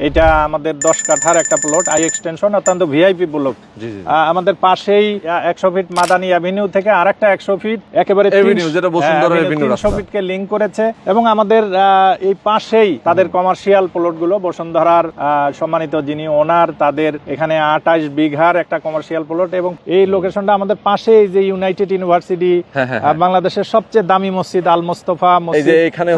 এটা আমাদের দশ কাঠার একটা প্লট আই এক্সটেনশন অত্যন্ত ভিআইপি ব্লক আমাদের পাশেই একশো ফিট মাদানি অ্যাভিনিউ থেকে আরেকটা একশো ফিট একেবারে যেটা তিনশো। ফিটকে লিঙ্ক করেছে। এবং আমাদের এই পাশেই তাদের কমার্শিয়াল প্লটগুলো বসুন্ধরার সম্মানিত যিনি ওনার তাদের এখানে আঠাশ বিঘার একটা কমার্শিয়াল প্লট এবং এই লোকেশনটা আমাদের পাশেই যে ইউনাইটেড ইউনিভার্সিটি হ্যাঁ, হ্যাঁ, বাংলাদেশের সবচেয়ে দামি মসজিদ আল মোস্তফা যে এখানে।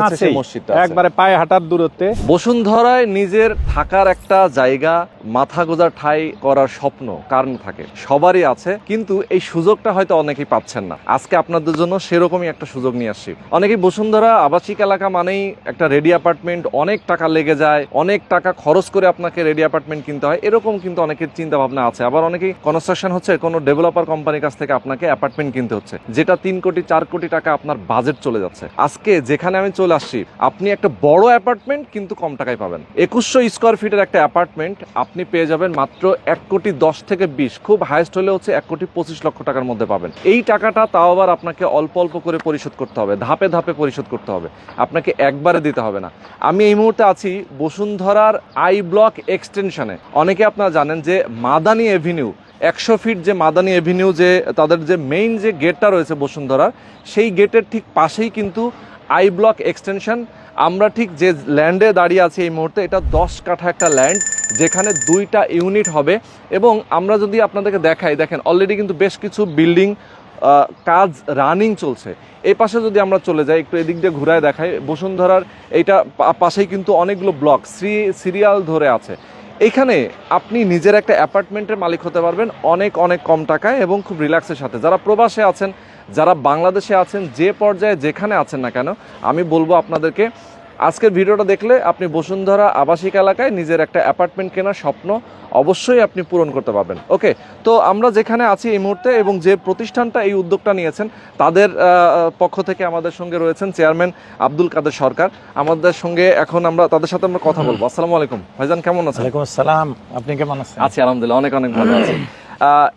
একবারে পায়ে হাঁটার দূরত্বে। বসুন্ধরায় নিজের থাকার একটা জায়গা মাথা গোজার ঠাই করার স্বপ্ন, কারণ থাকে। সবারই আছে, কিন্তু এই সুযোগটা হয়তো অনেকেই পাচ্ছেন না। আজকে আপনাদের জন্য সেরকমই একটা সুযোগ নিয়ে আসছি। অনেকেই বসুন্ধরা আবাসিক এলাকা মানেই একটা রেডি অ্যাপার্টমেন্ট, অনেক টাকা লেগে যায়, অনেক টাকা খরচ করে আপনাকে রেডি অ্যাপার্টমেন্ট কিনতে হয়, এরকম কিন্তু অনেকের চিন্তা ভাবনা আছে। আবার অনেকেই কনস্ট্রাকশন হচ্ছে, কোনো ডেভেলপার কোম্পানির কাছ থেকে আপনাকে অ্যাপার্টমেন্ট কিনতে হচ্ছে, যেটা তিন কোটি, চার কোটি টাকা আপনার বাজেট চলে যাচ্ছে। আজকে যেখানে আমি চলে আসছি, আপনি একটা বড় অ্যাপার্টমেন্ট কিন্তু কম টাকায় পাবেন। একুশশো স্কোয়ার ফিটের একটা অ্যাপার্টমেন্ট আপনি পেয়ে যাবেন মাত্র এক কোটি দশ থেকে বিশ। খুব হাইস্ট হলে হচ্ছে এক কোটি পঁচিশ লক্ষ টাকার মধ্যে পাবেন। এই টাকাটা তাও আবার আপনাকে অল্প অল্প করে পরিশোধ করতে হবে। ধাপে ধাপে পরিশোধ করতে হবে। আপনাকে একবারে দিতে হবে না। আমি এই মুহূর্তে আছি বসুন্ধরার আই ব্লক এক্সটেনশনে অনেকে আপনারা জানেন যে মাদানি এভিনিউ একশো ফিট যে মাদানি এভিনিউ যে তাদের যে মেইন যে গেটটা রয়েছে বসুন্ধরার, সেই গেটের ঠিক পাশেই কিন্তু আই ব্লক এক্সটেনশন আমরা ঠিক যে ল্যান্ডে দাঁড়িয়ে আছি এই মুহূর্তে, এটা দশ কাঠা একটা ল্যান্ড, যেখানে দুইটা ইউনিট হবে। এবং আমরা যদি আপনাদেরকে দেখাই, দেখেন অলরেডি কিন্তু বেশ কিছু বিল্ডিং কাজ রানিং চলছে। এই পাশে যদি আমরা চলে যাই, একটু এদিক দিয়ে ঘুরায় দেখাই, বসুন্ধরার এইটা পাশেই কিন্তু অনেকগুলো ব্লক সি সিরিয়াল ধরে আছে। এখানে আপনি নিজের একটা অ্যাপার্টমেন্টের মালিক হতে পারবেন, অনেক অনেক কম টাকায় এবং খুব রিল্যাক্সের সাথে। যারা প্রবাসে আছেন যারা বাংলাদেশে আছেন যে পর্যায়ে যেখানে আছেন না কেন আমি বলব আপনাদেরকে আজকের ভিডিওটা দেখলে আপনি বসুন্ধরা আবাসিক এলাকায় নিজের একটা অ্যাপার্টমেন্ট কেনার স্বপ্ন অবশ্যই আপনি পূরণ করতে পারবেন। ওকে তো আমরা যেখানে আছি এই মুহূর্তে এবং যে প্রতিষ্ঠানটা এই উদ্যোগটা নিয়েছেন তাদের পক্ষ থেকে আমাদের সঙ্গে রয়েছেন চেয়ারম্যান আব্দুল কাদের সরকার। আমাদের সঙ্গে এখন আমরা তাদের সাথে আমরা কথা বলব। আসসালামু আলাইকুম। ভাইজান কেমন আছেন? ওয়ালাইকুম আসসালাম। আপনি কেমন আছেন? আছি আলহামদুলিল্লাহ অনেক অনেক ভালো আছি। আহ,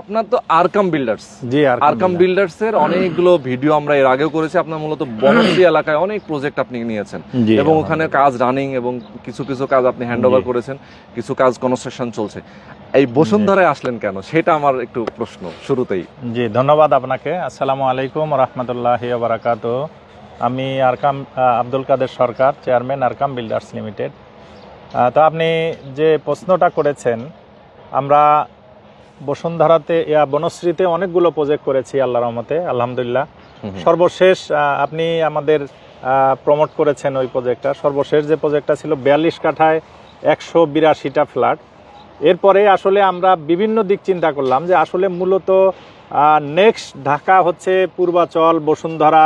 আপনার তো আরকাম বিল্ডার্স জি আর আরকাম বিল্ডার্স এর অনেকগুলো ভিডিও আমরা এর আগেও করেছি। আপনার মূলত বনশ্রী এলাকায় অনেক প্রজেক্ট আপনি নিয়েছেন। এবং ওখানে কাজ রানিং এবং কিছু কিছু কাজ আপনি হ্যান্ড ওভার করেছেন। কিছু কাজ কনস্ট্রাকশন চলছে। এই বসুন্ধরায় আসলেন কেন? সেটা আমার একটু প্রশ্ন শুরুতেই। জি ধন্যবাদ আপনাকে। আসসালামু আলাইকুম রহমতুল্লাহ বারাকাত আমি Arkam Abdul Kader Sarkar chairman Arkam builders limited তো আপনি যে প্রশ্নটা করেছেন আমরা বসুন্ধরাতে ইয়া বনশ্রীতে অনেকগুলো প্রজেক্ট করেছি আল্লাহ রহমতে আলহামদুলিল্লাহ। হুম হুম। সর্বশেষ আপনি আমাদের প্রমোট করেছেন ওই প্রজেক্টটা সর্বশেষ যে প্রজেক্টটা ছিল বিয়াল্লিশ কাঠায় একশো বিরাশিটা ফ্ল্যাট এরপরে আসলে আমরা বিভিন্ন দিক চিন্তা করলাম যে আসলে মূলত নেক্সট ঢাকা হচ্ছে পূর্বাচল বসুন্ধরা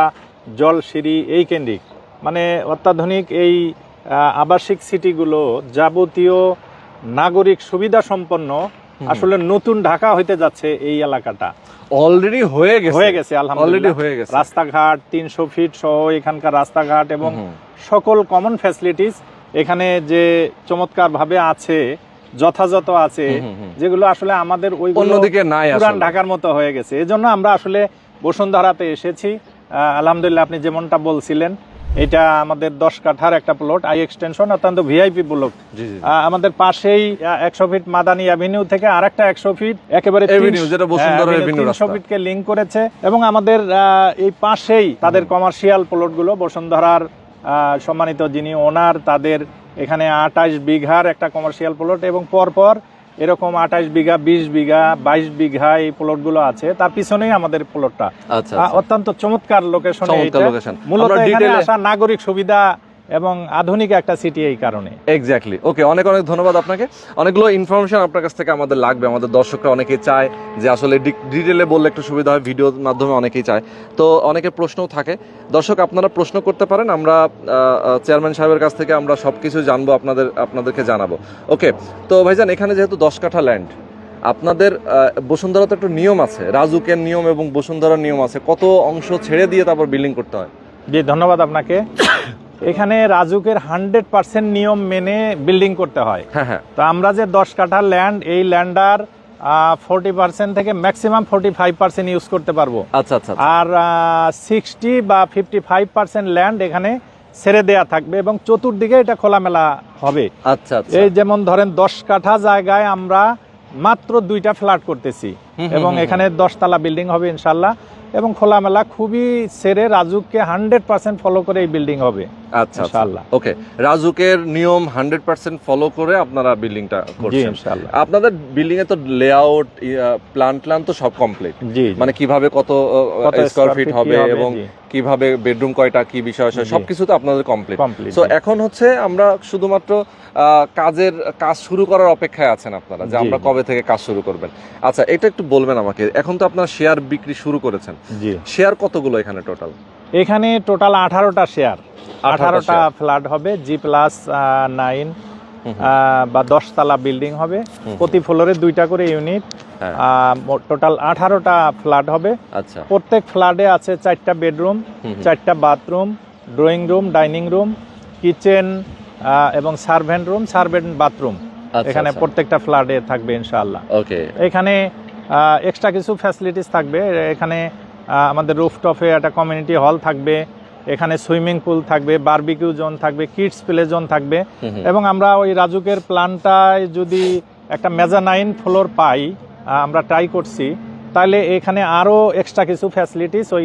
জলসিঁড়ি এই কেন্দ্রিক। মানে অত্যাধুনিক এই আবাসিক সিটিগুলো যাবতীয় নাগরিক সুবিধা সম্পন্ন আসলে নতুন ঢাকা হইতে যাচ্ছে এই এলাকাটা। অলরেডি হয়ে গেছে। হয়ে গেছে অলরেডি আলহামদুলিল্লাহ হয়ে গেছে। রাস্তাঘাট তিনশো ফিট সহ এখানকার রাস্তাঘাট এবং। সকল কমন ফ্যাসিলিটিস এখানে যে চমৎকার ভাবে আছে যথাযথ আছে। যেগুলো আসলে আমাদের ওই অন্যদিকে নাই পুরান ঢাকার মতো হয়ে গেছে। এজন্য আমরা আসলে বসুন্ধরাতে এসেছি। আলহামদুলিল্লাহ আপনি যেমনটা বলছিলেন এটা আমাদের দশ কাঠার একটা প্লট আই এক্সটেনশন অত্যন্ত ভিআইপি প্লট আমাদের পাশেই একশো ফিট মাদানি অ্যাভিনিউ থেকে আরেকটা একশো ফিট একেবারে বসুন্ধরা তিনশো রাস্তা। ফিটকে লিঙ্ক করেছে এবং আমাদের আহ, এই পাশেই তাদের কমার্শিয়াল প্লটগুলো বসুন্ধরার আহ, সম্মানিত যিনি ওনার তাদের এখানে আঠাশ বিঘার একটা কমার্শিয়াল প্লট এবং পরপর এরকম আঠাশ বিঘা বিশ বিঘা বাইশ বিঘা এই প্লটগুলো আছে। তার পিছনেই আমাদের প্লটটা আচ্ছা অত্যন্ত চমৎকার লোকেশন মূলত এখানে আসা নাগরিক সুবিধা এবং আধুনিক একটা সিটি এই কারণে। এক্স্যাক্টলি ওকে অনেক অনেক ধন্যবাদ আপনাকে। অনেকগুলো ইনফরমেশন আপনার কাছ থেকে আমাদের লাগবে আমাদের দর্শকরা অনেকেই চায় যে আসলে ডিটেলে বললে একটু সুবিধা হয় ভিডিওর মাধ্যমে অনেকেই চায়। তো অনেকের প্রশ্নও থাকে। দর্শক আপনারা প্রশ্ন করতে পারেন আমরা চেয়ারম্যান সাহেবের কাছ থেকে আমরা সব কিছু জানব আপনাদের আপনাদেরকে জানাব। ওকে তো ভাইজান এখানে যেহেতু দশ কাঠা ল্যান্ড আপনাদের বসুন্ধরা তো একটা নিয়ম আছে রাজুকের নিয়ম এবং বসুন্ধরার নিয়ম আছে। কত অংশ ছেড়ে দিয়ে তারপর বিল্ডিং করতে হয়? জি ধন্যবাদ আপনাকে। এখানে রাজুকের হান্ড্রেড পার্সেন্ট নিয়ম মেনে বিল্ডিং করতে হয়। হ্যাঁ হ্যাঁ। তো আমরা যে দশ কাঠা ল্যান্ড এই ল্যান্ডার ফোরটি পার্সেন্ট থেকে maximum forty five percent use করতে পারব। আচ্ছা আচ্ছা আচ্ছা। আর সিক্সটি বা ফিফটি ফাইভ পার্সেন্ট ল্যান্ড এখানে ছেড়ে দেয়া থাকবে এবং চতুর্দিকে এটা খোলামেলা হবে। আচ্ছা আচ্ছা। এই যেমন ধরেন দশ কাঠা জায়গায় আমরা মাত্র দুইটা ফ্ল্যাট করতেছি। এবং এখানে দশতলা বিল্ডিং হবে ইনশাল্লাহ এবং খোলামেলা খুবই সেরে রাজুককে হান্ড্রেড পার্সেন্ট ফলো করে এই বিল্ডিং হবে আচ্ছা। ওকে রাজুকের নিয়ম হান্ড্রেড পার্সেন্ট ফলো করে আপনারা বিল্ডিংটা করছেন। ইনশাল্লাহ আপনাদের বিল্ডিং এ তো লেআউট প্ল্যান প্ল্যান তো সব কমপ্লিট জি মানে কীভাবে কত স্কোয়ার ফিট হবে এবং কীভাবে বেডরুম কয়টা কি বিষয় সবকিছু তো আপনাদের কমপ্লিট সো এখন হচ্ছে আমরা শুধুমাত্র কাজের কাজ শুরু করার অপেক্ষায় আছেন আপনারা যে আমরা কবে থেকে কাজ শুরু করবেন। আচ্ছা এটা একটু বলবেন আমাকে এখন তো আপনার শেয়ার বিক্রি শুরু করেছেন। জি। শেয়ার কতগুলো এখানে টোটাল এখানে টোটাল আঠারোটা শেয়ার 18টা আঠারোটা। ফ্ল্যাট হবে জি প্লাস নাইন বা দশতলা বিল্ডিং হবে। প্রতি ফ্লোরে দুইটা করে ইউনিট হ্যাঁ। টোটাল আঠারোটা ফ্ল্যাট হবে। আচ্ছা। প্রত্যেক ফ্ল্যাটে আছে চারটা বেডরুম। চারটা bathroom drawing room dining room kitchen এবং সার্ভেন্ট রুম সার্ভেন্ট বাথরুম এখানে আচ্ছা। প্রত্যেকটা ফ্ল্যাটে থাকবে ইনশাআল্লাহ। ওকে এখানে এক্সট্রা কিছু ফ্যাসিলিটিস থাকবে। এখানে আমাদের রুফটপে একটা কমিউনিটি হল থাকবে। এখানে সুইমিং পুল থাকবে বারবিকিউ জোন থাকবে কিডস প্লে জোন থাকবে। এবং আমরা ওই রাজুকের প্ল্যানটায় যদি একটা মেজানাইন ফ্লোর পাই আমরা ট্রাই করছি তাহলে এখানে আরও এক্সট্রা কিছু ফ্যাসিলিটিস ওই।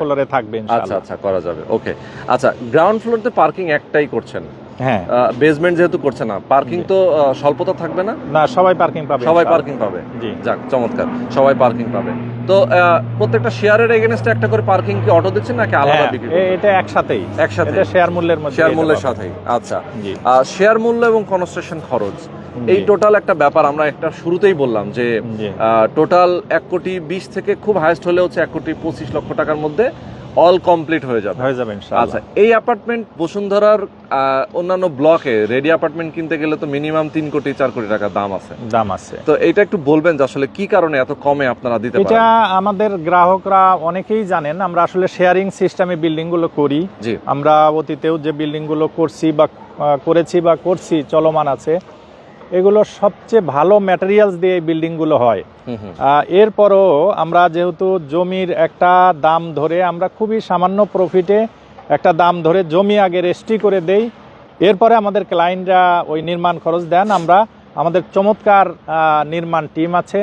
ফ্লোরে থাকবে আচ্ছা আচ্ছা করা যাবে। ওকে আচ্ছা গ্রাউন্ড ফ্লোরতে পার্কিং একটাই করছেন? হ্যাঁ। বেসমেন্ট যেহেতু করছে না পার্কিং তো স্বল্পতা থাকবে না? না সবাই পার্কিং পাবে সবাই পার্কিং পাবে? জি। যাক চমৎকার। সবাই পার্কিং পাবে। তো প্রত্যেকটা শেয়ারের এগেনস্টে একটা করে পার্কিং কি অটো দিচ্ছেন নাকি আলাদা হ্যাঁ, বিক্রি এটা একসাথেই। একসাথে। এটা শেয়ার মূল্যের মধ্যে শেয়ার মূল্যের। সাথেই। আচ্ছা। জি। শেয়ার মূল্য এবং কনস্ট্রাকশন খরচ এই টোটাল একটা ব্যাপার আমরা একটা শুরুতেই বললাম যে টোটাল এক কোটি বিশ থেকে খুব হাইস্ট হলে হচ্ছে এক কোটি পঁচিশ লক্ষ টাকার মধ্যে অল কমপ্লিট হয়ে যাবে। হয়ে যাবে ইনশাআল্লাহ। আচ্ছা এই অ্যাপার্টমেন্ট বসুন্ধরার অন্যান্য ব্লকে রেডি অ্যাপার্টমেন্ট কিনতে গেলে তো মিনিমাম তিন কোটি চার কোটি টাকা দাম আছে। দাম আছে। তো এটা একটু বলবেন যে আসলে কি কারণে এত কমে আপনারা দিতে এটা আমাদের গ্রাহকরা অনেকেই জানেন আমরা আসলে শেয়ারিং সিস্টেমে বিল্ডিংগুলো করি। জি। আমরা অতীতেও যে বিল্ডিংগুলো করছি বা করেছি বা করছি চলমান আছে এগুলো সবচেয়ে ভালো ম্যাটেরিয়ালস দিয়ে এই বিল্ডিংগুলো হয়। এরপরও আমরা যেহেতু জমির একটা দাম ধরে আমরা খুবই সামান্য প্রফিটে একটা দাম ধরে জমি আগে রেস্টি করে দেই। এরপরে আমাদের ক্লায়েন্টরা ওই নির্মাণ খরচ দেন। আমরা আমাদের চমৎকার নির্মাণ টিম আছে।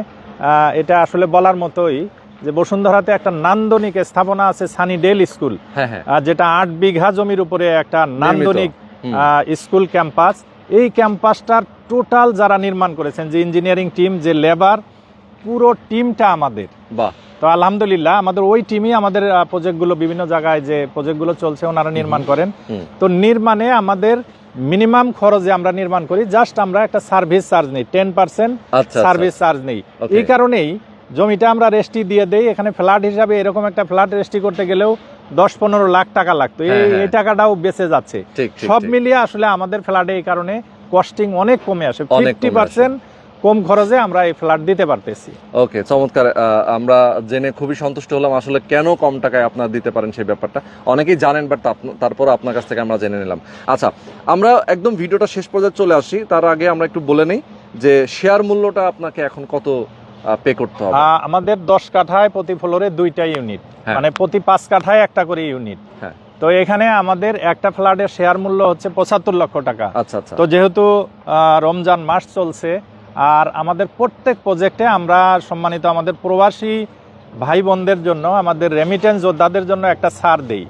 এটা আসলে বলার মতোই যে বসুন্ধরাতে একটা নান্দনিক স্থাপনা আছে সানি ডেল স্কুল যেটা আট বিঘা জমির উপরে একটা নান্দনিক স্কুল ক্যাম্পাস এই ক্যাম্পাসটার টোটাল যারা নির্মাণ করেছেন যে ইঞ্জিনিয়ারিং টিম যে লেবার পুরো টিমটা আমাদের। বাহ। তো আলহামদুলিল্লাহ আমাদের ওই টিমই আমাদের প্রজেক্টগুলো বিভিন্ন জায়গায় যে প্রজেক্টগুলো চলছে ওনারা নির্মাণ করেন। তো নির্মাণে আমাদের মিনিমাম খরচে আমরা নির্মাণ করি জাস্ট আমরা একটা সার্ভিস চার্জ নেই টেন পার্সেন্ট আচ্ছা সার্ভিস চার্জ নেই। এই কারণেই জমিটা আমরা রেস্টি দিয়ে দেই এখানে ফ্ল্যাট হিসাবে এরকম একটা ফ্ল্যাট রেস্টি করতে গেলেও দশ পনেরো লাখ টাকা লাগতো। এই হ্যাঁ, হ্যাঁ। এই টাকাটাও বেঁচে যাচ্ছে। সব মিলিয়ে আসলে আমাদের ফ্ল্যাটে এই কারণে কস্টিং অনেক কমে আসে ফিফটি পার্সেন্ট কম খরচে আমরা এই ফ্ল্যাট দিতে পারতেছি। ওকে চমৎকার। আমরা জেনে খুবই সন্তুষ্ট হলাম আসলে কেন কম টাকায় আপনারা দিতে পারেন সেই ব্যাপারটা। অনেকেই জানেন বাট তারপর আপনার কাছ থেকে আমরা জেনে নিলাম। আচ্ছা আমরা একদম ভিডিওটা শেষ পর্যায়ে চলে আসি। তার আগে আমরা একটু বলে নেই যে শেয়ার মূল্যটা আপনাকে এখন কত পে করতে হবে? আমাদের দশ কাঠায় প্রতি ফ্লোরে দুইটা ইউনিট হ্যাঁ। মানে প্রতি পাঁচ কাঠায় একটা করে ইউনিট হ্যাঁ। তো এখানে আমাদের একটা ফ্ল্যাটের শেয়ার মূল্য হচ্ছে পঁচাত্তর লক্ষ টাকা। আচ্ছা আচ্ছা। তো যেহেতু রমজান মাস চলছে আর আমাদের প্রত্যেক প্রজেক্টে আমরা সম্মানিত আমাদের প্রবাসী ভাই বোনদের জন্য আমাদের রেমিটেন্স যোদ্ধাদের জন্য একটা ছাড় দেই।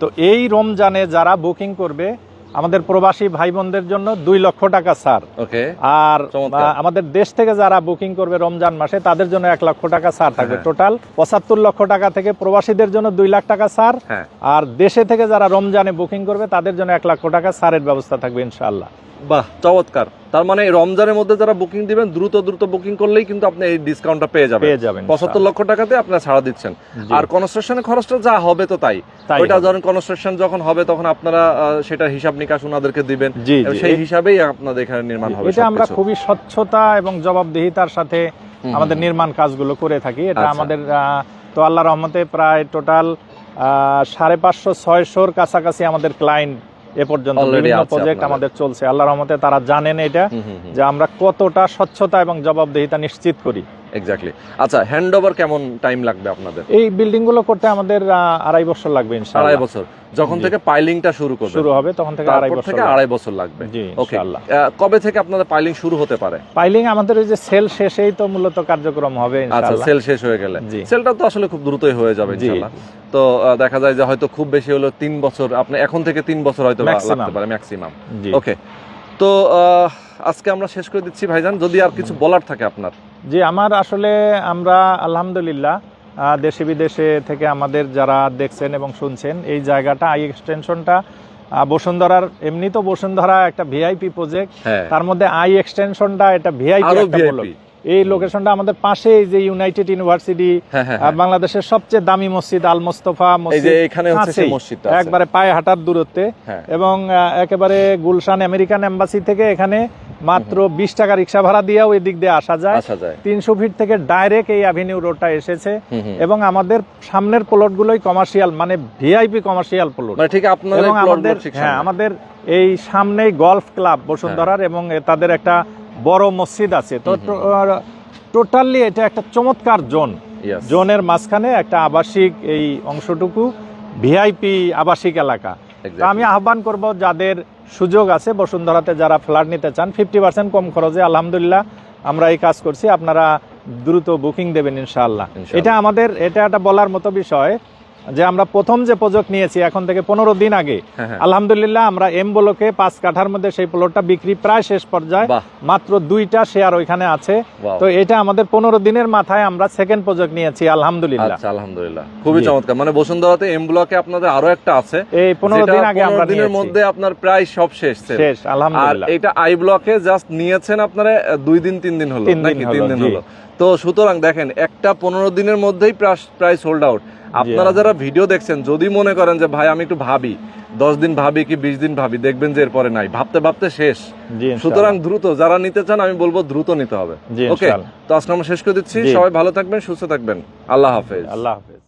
তো এই রমজানে যারা বুকিং করবে আমাদের প্রবাসী ভাই বোনদের জন্য দুই লক্ষ টাকা স্যার। ওকে। আর আমাদের দেশ থেকে যারা বুকিং করবে রমজান মাসে তাদের জন্য এক লক্ষ টাকা ছাড় থাকবে হ্যাঁ। টোটাল পঁচাত্তর লক্ষ টাকা থেকে প্রবাসীদের জন্য দুই লাখ টাকা ছাড় হ্যাঁ। আর দেশে থেকে যারা রমজানে বুকিং করবে তাদের জন্য এক লক্ষ টাকা স্যারের ব্যবস্থা থাকবে ইনশাআল্লাহ। বাহ চমৎকার। তার মানে রমজানের মধ্যে যারা বুকিং দিবেন দ্রুত দ্রুত বুকিং করলেই কিন্তু আপনি এই ডিসকাউন্টটা পেয়ে যাবেন। পেয়ে যাবেন পঁচাত্তর লক্ষ টাকাতে আপনারা ছাড়া দিচ্ছেন। আর কনস্ট্রাকশনের খরচটা যা হবে তো তাই। ওইটা। ধরেন কনস্ট্রাকশন যখন হবে তখন আপনারা সেটার হিসাব নিকাশ ওনাদেরকে দিবেন। এবং সেই হিসাবেই আপনাদের এখানে নির্মাণ হবে এটা আমরা খুবই স্বচ্ছতা এবং জবাবদিহিতার সাথে আমাদের নির্মাণ কাজগুলো করে থাকি। এটা আচ্ছা। আমাদের আহ, তো আল্লাহ রহমতে প্রায় টোটাল সাড়ে পাঁচশো ছয়শোর কাছাকাছি আমাদের ক্লায়েন্ট এ পর্যন্ত বিভিন্ন প্রজেক্ট আমাদের চলছে। আল্লাহ রহমতে তারা জানেন এটা। যে আমরা কতটা স্বচ্ছতা এবং জবাবদিহিতা নিশ্চিত করি। এক্স্যাক্টলি আচ্ছা হ্যান্ড ওভার কেমন টাইম লাগবে আপনাদের? এই বিল্ডিংগুলো করতে আমাদের আড়াই বছর লাগবে আড়াই বছর। যখন থেকে পাইলিংটা শুরু করবে শুরু হবে তখন থেকে আড়াই বছর থেকে আড়াই বছর লাগবে। জি ইনশাআল্লাহ। কবে থেকে আপনাদের পাইলিং শুরু হতে পারে? পাইলিং আমাদের ওই যে সেল শেষেই তো মূলত কার্যক্রম হবে আচ্ছা সেল শেষ হয়ে গেলে। সেলটা তো আসলে খুব দ্রুতই হয়ে যাবে ইনশাআল্লাহ। তো দেখা যায় যে হয়তো খুব বেশি হলো তিন বছর আপনি এখন থেকে তিন বছর হয়তো লাগতে পারে ম্যাক্সিমাম ওকে তো আজকে আমরা শেষ করে দিচ্ছি ভাইজান। যদি আর কিছু বলার থাকে আপনার। জি আমার আসলে আমরা আলহামদুলিল্লাহ দেশে বিদেশে থেকে আমাদের যারা দেখছেন এবং শুনছেন এই জায়গাটা আই এক্সটেনশনটা বসুন্ধরার এমনি তো বসুন্ধরা একটা ভিআইপি প্রজেক্ট হ্যাঁ। তার মধ্যে আই এক্সটেনশনটা এটা ভিআইপি আরও একটা ভিআইপি। এই লোকেশনটা আমাদের পাশে এই যে ইউনাইটেড ইউনিভার্সিটি হ্যাঁ আহ, হ্যাঁ। বাংলাদেশের সবচেয়ে দামি মসজিদ আল মোস্তফা মসজিদ। একবারে পায়ে হাঁটার দূরত্বে। এবং একেবারে গুলশান আমেরিকান এম্বাসি থেকে এখানে মাত্র বিশ টাকা রিক্সা ভাড়া দিয়েও এদিক দিয়ে আসা যায়। তিনশো ফিট থেকে ডাইরেক্ট এই অ্যাভিনিউ রোডটা এসেছে। এবং আমাদের সামনের প্লটগুলোই কমার্শিয়াল মানে ভিআইপি কমার্শিয়াল প্লট ঠিক এবং আমাদের হ্যাঁ আমাদের এই সামনেই গলফ ক্লাব বসুন্ধরার এবং তাদের একটা বড় মসজিদ আছে। তো। টোটালি এটা একটা চমৎকার জোন জোনের মাঝখানে একটা আবাসিক এই অংশটুকু ভিআইপি আবাসিক এলাকা। আমি আহ্বান করব যাদের সুযোগ আছে। বসুন্ধরাতে যারা ফ্ল্যাট নিতে চান ফিফটি পার্সেন্ট কম খরচে আলহামদুলিল্লাহ আমরা এই কাজ করছি। আপনারা দ্রুত বুকিং দেবেন ইনশাআল্লাহ। ইনশাআল্লাহ। এটা আমাদের এটা একটা বলার মতো বিষয়। যে আমরা প্রথম যে প্রজেক্ট নিয়েছি এখন থেকে পনেরো দিন আগে। হ্যাঁ, হ্যাঁ। আলহামদুলিল্লাহ আমরা এম ব্লকে পাঁচ কাঠার মধ্যে সেই প্লটটা বিক্রি প্রায় শেষ পর্যায়ে। মাত্র দুইটা শেয়ার ওইখানে আছে। তো এটা আমাদের পনেরো দিনের মাথায় আমরা সেকেন্ড প্রজেক্ট নিয়েছি আলহামদুলিল্লাহ। আচ্ছা আলহামদুলিল্লাহ। খুবই চমৎকার। মানে বসুন্ধরাতে এম ব্লকে আপনাদের আরও একটা আছে। এই পনেরো দিন আগে আমরা দিনের মধ্যে আপনার প্রায় সব শেষ। শেষ আর আলহামদুলিল্লাহ এটা আই ব্লকে জাস্ট নিয়েছেন আপনারা দুই দিন তিন দিন হলো নাকি তিন দিন হলো? তো সুতরাং দেখেন একটা পনেরো দিনের মধ্যেই প্রায় সোল্ড আউট আপনারা যারা ভিডিও দেখছেন যদি মনে করেন যে ভাই আমি একটু ভাবি দশ দিন ভাবি কি বিশ দিন ভাবি দেখবেন যে এরপরে নাই। ভাবতে ভাবতে শেষ। সুতরাং দ্রুত যারা নিতে চান আমি বলব দ্রুত নিতে হবে। ওকে তো আজকে আমরা শেষ করে দিচ্ছি। সবাই ভালো থাকবেন সুস্থ থাকবেন। আল্লাহ হাফেজ। আল্লাহ হাফেজ।